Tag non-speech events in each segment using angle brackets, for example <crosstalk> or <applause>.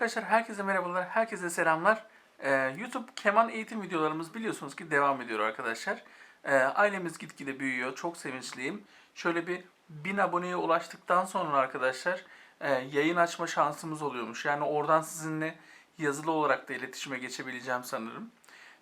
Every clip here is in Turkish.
arkadaşlar herkese merhabalar, herkese selamlar. Ee, YouTube keman eğitim videolarımız biliyorsunuz ki devam ediyor arkadaşlar. Ee, ailemiz gitgide büyüyor, çok sevinçliyim. Şöyle bir 1000 aboneye ulaştıktan sonra arkadaşlar e, yayın açma şansımız oluyormuş. Yani oradan sizinle yazılı olarak da iletişime geçebileceğim sanırım.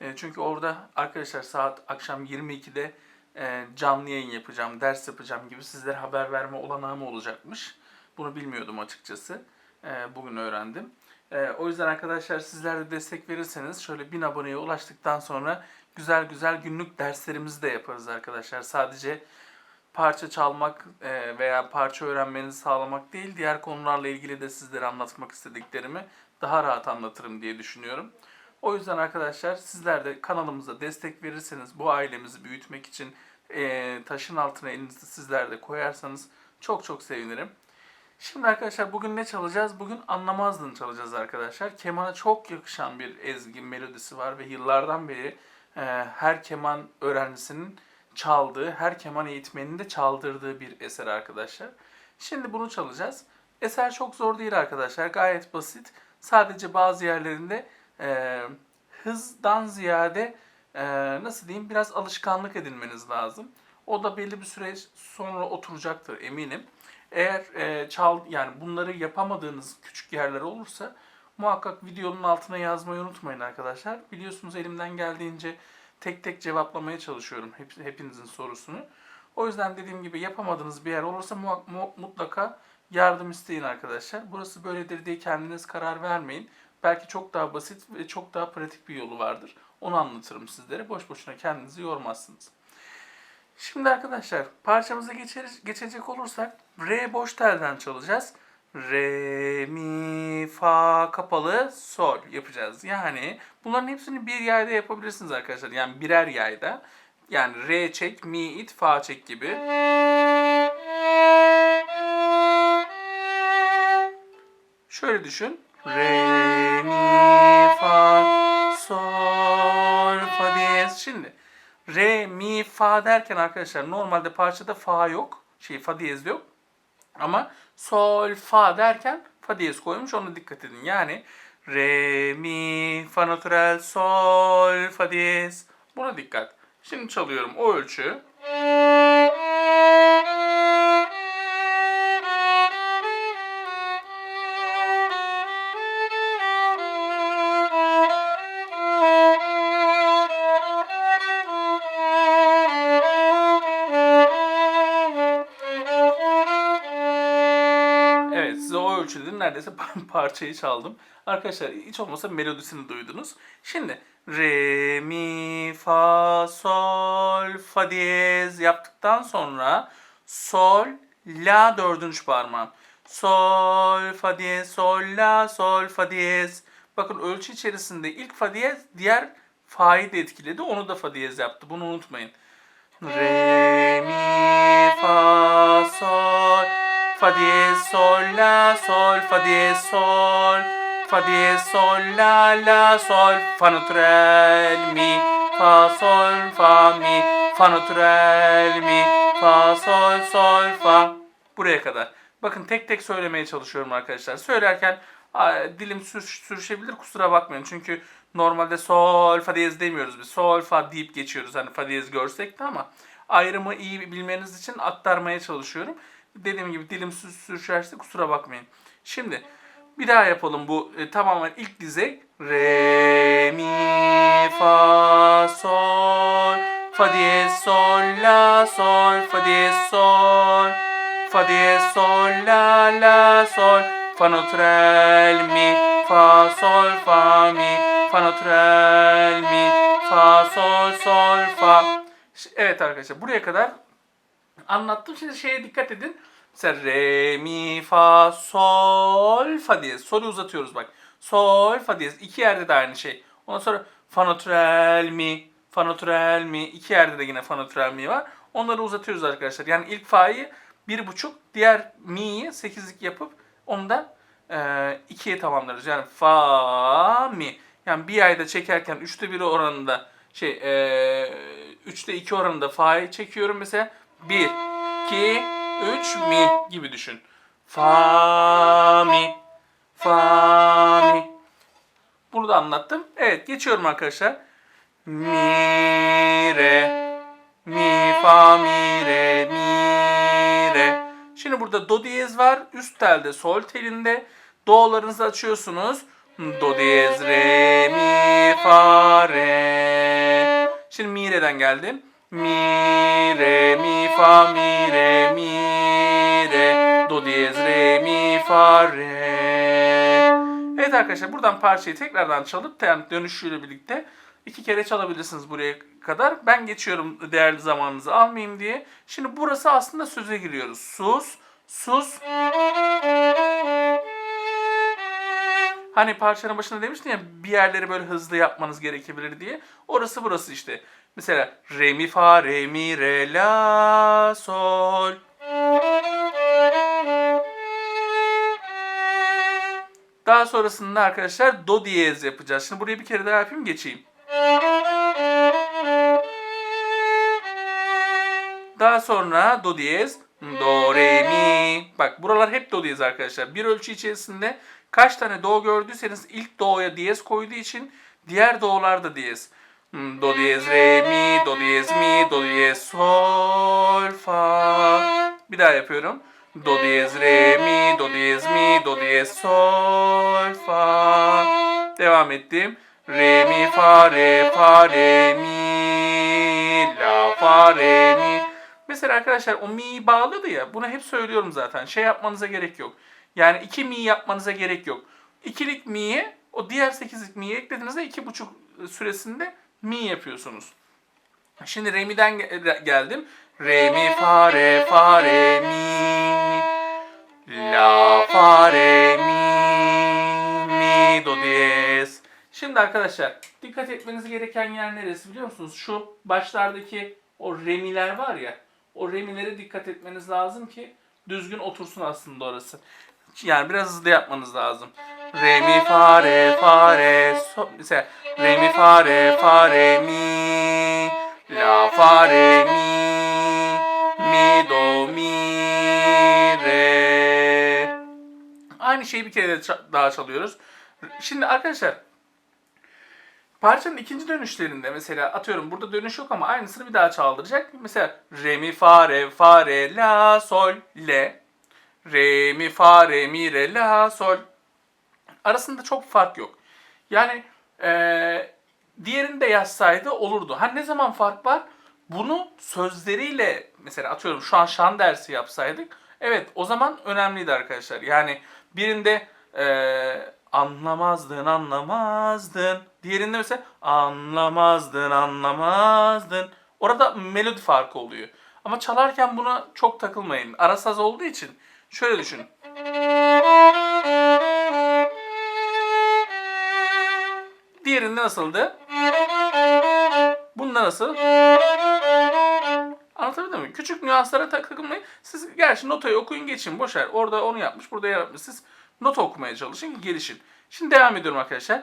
E, çünkü orada arkadaşlar saat akşam 22'de e, canlı yayın yapacağım, ders yapacağım gibi sizlere haber verme olanağım olacakmış. Bunu bilmiyordum açıkçası. E, bugün öğrendim. E, o yüzden arkadaşlar sizler de destek verirseniz şöyle 1000 aboneye ulaştıktan sonra güzel güzel günlük derslerimizi de yaparız arkadaşlar. Sadece parça çalmak e, veya parça öğrenmenizi sağlamak değil, diğer konularla ilgili de sizlere anlatmak istediklerimi daha rahat anlatırım diye düşünüyorum. O yüzden arkadaşlar sizler de kanalımıza destek verirseniz bu ailemizi büyütmek için e, taşın altına elinizi sizler de koyarsanız çok çok sevinirim. Şimdi arkadaşlar bugün ne çalacağız? Bugün Anlamazdın çalacağız arkadaşlar. Kemana çok yakışan bir ezgi melodisi var ve yıllardan beri e, her keman öğrencisinin çaldığı, her keman eğitmeninin de çaldırdığı bir eser arkadaşlar. Şimdi bunu çalacağız. Eser çok zor değil arkadaşlar. Gayet basit. Sadece bazı yerlerinde e, hızdan ziyade e, nasıl diyeyim biraz alışkanlık edinmeniz lazım. O da belli bir süre sonra oturacaktır eminim. Eğer e, çal yani bunları yapamadığınız küçük yerler olursa muhakkak videonun altına yazmayı unutmayın arkadaşlar. Biliyorsunuz elimden geldiğince tek tek cevaplamaya çalışıyorum hep, hepinizin sorusunu. O yüzden dediğim gibi yapamadığınız bir yer olursa mutlaka yardım isteyin arkadaşlar. Burası böyledir diye kendiniz karar vermeyin. Belki çok daha basit ve çok daha pratik bir yolu vardır. Onu anlatırım sizlere. Boş boşuna kendinizi yormazsınız. Şimdi arkadaşlar parçamıza geçer, geçecek olursak re boş telden çalacağız. Re, mi, fa kapalı, sol yapacağız. Yani bunların hepsini bir yayda yapabilirsiniz arkadaşlar. Yani birer yayda. Yani re çek, mi it, fa çek gibi. Şöyle düşün. Re, mi, fa, sol, fa diyez. Şimdi re, mi, fa derken arkadaşlar normalde parçada fa yok. Şey fa diyez yok. Ama sol, fa derken fa diyez koymuş. Ona dikkat edin. Yani re, mi, fa natürel, sol, fa diyez. Buna dikkat. Şimdi çalıyorum o ölçü. Ölçüde neredeyse <laughs> parçayı çaldım. Arkadaşlar hiç olmasa melodisini duydunuz. Şimdi re, mi, fa, sol, fa diyez yaptıktan sonra sol, la dördüncü parmağım. Sol, fa diyez, sol, la, sol, fa diyez. Bakın ölçü içerisinde ilk fa diyez diğer fa'yı da etkiledi. Onu da fa diyez yaptı. Bunu unutmayın. Re, mi, diyez, sol, la, sol, fa diyez, sol, fa diyez, sol, la, la, sol, fa natürel, mi, fa, sol, fa, mi, fa natürel, mi, fa, sol, sol, fa. Buraya kadar. Bakın tek tek söylemeye çalışıyorum arkadaşlar. Söylerken dilim sür, sürüşebilir kusura bakmayın. Çünkü normalde sol fa diyez demiyoruz biz. Sol fa deyip geçiyoruz hani fa diyez görsek de ama ayrımı iyi bilmeniz için aktarmaya çalışıyorum. Dediğim gibi dilim sür, sürüşerse kusura bakmayın. Şimdi bir daha yapalım bu e, tamamen ilk dize. Re, mi, fa, sol, fa diyez, sol, la, sol, fa diyez, sol, fa diyez, sol, la, la, sol, fa natürel, mi, fa, sol, fa, mi, fa natürel, mi, fa, sol, sol, fa. Evet arkadaşlar buraya kadar anlattım. Şimdi şeye dikkat edin. Mesela re, mi, fa, sol, fa diyez. Sol'ü uzatıyoruz bak. Sol, fa diyez. İki yerde de aynı şey. Ondan sonra fa natürel mi, fa natürel mi. İki yerde de yine fa natürel mi var. Onları uzatıyoruz arkadaşlar. Yani ilk fa'yı bir buçuk, diğer mi'yi sekizlik yapıp onu da e, ikiye tamamlarız. Yani fa, mi. Yani bir ayda çekerken üçte biri oranında şey e, üçte iki oranında fa'yı çekiyorum mesela. Bir, iki, üç, mi gibi düşün. Fa, mi. fa, mi. Bunu da anlattım. Evet geçiyorum arkadaşlar. Mi, re, mi, fa, mi, re, mi, re. Şimdi burada do diyez var. Üst telde sol telinde. Do'larınızı açıyorsunuz. Do diyez, re, mi, fa, re. Şimdi mi, re'den geldim. Mi, re, mi, fa, mi, re, mi, re. Do diyez, re, mi, fa, re. Evet arkadaşlar buradan parçayı tekrardan çalıp yani dönüşüyle birlikte iki kere çalabilirsiniz buraya kadar. Ben geçiyorum değerli zamanınızı almayayım diye. Şimdi burası aslında söze giriyoruz. Sus, sus. Hani parçanın başında demiştim ya bir yerleri böyle hızlı yapmanız gerekebilir diye. Orası burası işte. Mesela re mi fa re mi re la sol. Daha sonrasında arkadaşlar do diyez yapacağız. Şimdi burayı bir kere daha yapayım geçeyim. Daha sonra do diyez, do re mi. Bak buralar hep do diyez arkadaşlar. Bir ölçü içerisinde kaç tane do gördüyseniz ilk do'ya diyez koyduğu için diğer do'lar da diyez. Do diyez re mi, do diyez mi, do diyez sol fa. Bir daha yapıyorum. Do diyez re mi, do diyez mi, do diyez sol fa. Devam ettim. Re mi fa re fa re mi la fa re mi. Mesela arkadaşlar o mi'yi bağladı ya. Bunu hep söylüyorum zaten. Şey yapmanıza gerek yok. Yani iki mi yapmanıza gerek yok. İkilik mi'ye o diğer sekizlik mi'yi eklediğinizde iki buçuk süresinde mi yapıyorsunuz. Şimdi re mi'den ge- geldim. Re mi fa re fa re mi la fa re mi mi do diyez. Şimdi arkadaşlar dikkat etmeniz gereken yer neresi biliyor musunuz? Şu başlardaki o remiler var ya. O remilere dikkat etmeniz lazım ki düzgün otursun aslında orası. Yani biraz hızlı yapmanız lazım. Re mi fa re fa re so mesela re mi fa re fa re mi la fa re mi mi do mi re Aynı şeyi bir kere daha çalıyoruz. Şimdi arkadaşlar parçanın ikinci dönüşlerinde mesela atıyorum burada dönüş yok ama aynısını bir daha çaldıracak. Mesela re mi fa re fa re la sol le re mi fa re mi re la sol arasında çok fark yok. Yani eee diğerini de yazsaydı olurdu. Ha ne zaman fark var? Bunu sözleriyle mesela atıyorum şu an şan dersi yapsaydık evet o zaman önemliydi arkadaşlar. Yani birinde eee, anlamazdın anlamazdın diğerinde mesela anlamazdın anlamazdın orada melodi farkı oluyor. Ama çalarken buna çok takılmayın. Ara saz olduğu için şöyle düşünün. <laughs> Diğerinde nasıldı? Bunda nasıl? Anlatabildim mi? Küçük nüanslara takılmayın. Siz gerçi notayı okuyun geçin. Boşver. Orada onu yapmış, burada yapmış. Siz nota okumaya çalışın gelişin. Şimdi devam ediyorum arkadaşlar.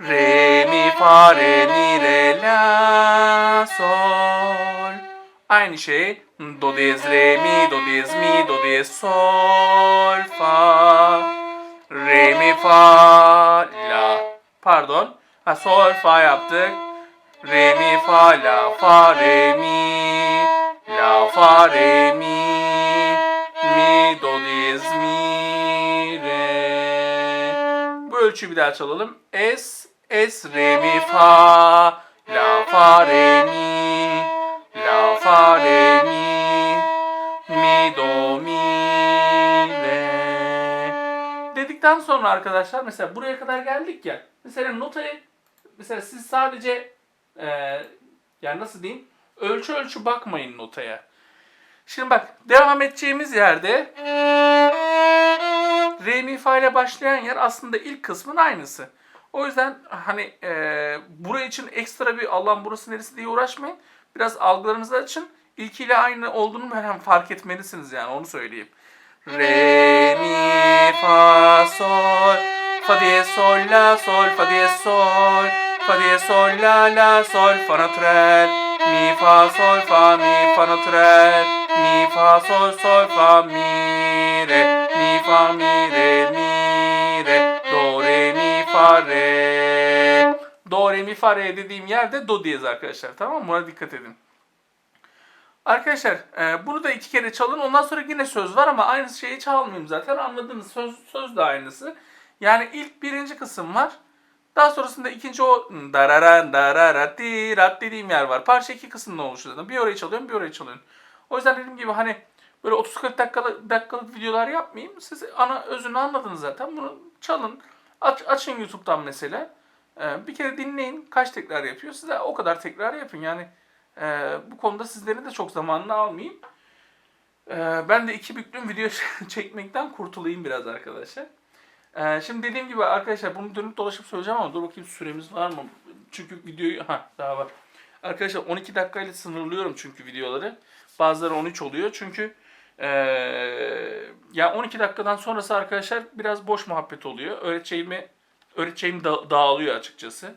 Re, mi, fa, re, mi, re, la, sol. Aynı şey. Do diyez, re, mi, do diyez, mi, do diyez, sol, fa. Re, mi, fa. Ha, sol, fa yaptık. Re, mi, fa, la, fa, re, mi. La, fa, re, mi. Mi, do diyez, mi, re. Bu ölçüyü bir daha çalalım. Es, es, re, mi, fa. La, fa, re, mi. La, fa, re, mi. Mi, do, mi, re. Dedikten sonra arkadaşlar mesela buraya kadar geldik ya. Mesela notayı mesela siz sadece eee yani nasıl diyeyim ölçü ölçü bakmayın notaya. Şimdi bak devam edeceğimiz yerde re mi fa ile başlayan yer aslında ilk kısmın aynısı. O yüzden hani eee buraya için ekstra bir Allah'ın burası neresi diye uğraşmayın. Biraz algılarınızı açın. İlkiyle aynı olduğunu hemen fark etmelisiniz yani onu söyleyeyim. Re, mi, fa, sol, fa diyez, sol, la, sol, fa diyez, sol, fa diyez, sol, la, la, sol, fa natürel, mi, fa, sol, fa, mi, fa natürel, mi, fa, sol, sol, fa, mi, re, mi, fa, mi, re, mi, re, fa re. Do re mi fa re dediğim yerde do diyez arkadaşlar. Tamam mı? Buna dikkat edin. Arkadaşlar e, bunu da iki kere çalın. Ondan sonra yine söz var ama aynı şeyi çalmayayım zaten. Anladınız. Söz, söz de aynısı. Yani ilk birinci kısım var. Daha sonrasında ikinci o darara darara ti rat dediğim yer var. Parça iki kısımdan oluşuyor zaten. Bir orayı çalıyorum, bir orayı çalıyorum. O yüzden dediğim gibi hani böyle 30-40 dakikalık, dakikalık videolar yapmayayım. Siz ana özünü anladınız zaten. Bunu çalın. Aç, açın YouTube'dan mesela. Ee, bir kere dinleyin. Kaç tekrar yapıyor. Size o kadar tekrar yapın. Yani e, bu konuda sizlerin de çok zamanını almayayım. Ee, ben de iki büklüm video <laughs> çekmekten kurtulayım biraz arkadaşlar. Ee, şimdi dediğim gibi arkadaşlar bunu dönüp dolaşıp söyleyeceğim ama dur bakayım süremiz var mı? Çünkü videoyu ha daha var. Arkadaşlar 12 dakikayla sınırlıyorum çünkü videoları. Bazıları 13 oluyor çünkü ee, ya 12 dakikadan sonrası arkadaşlar biraz boş muhabbet oluyor. Öğreteceğimi öğreteceğim da, dağılıyor açıkçası.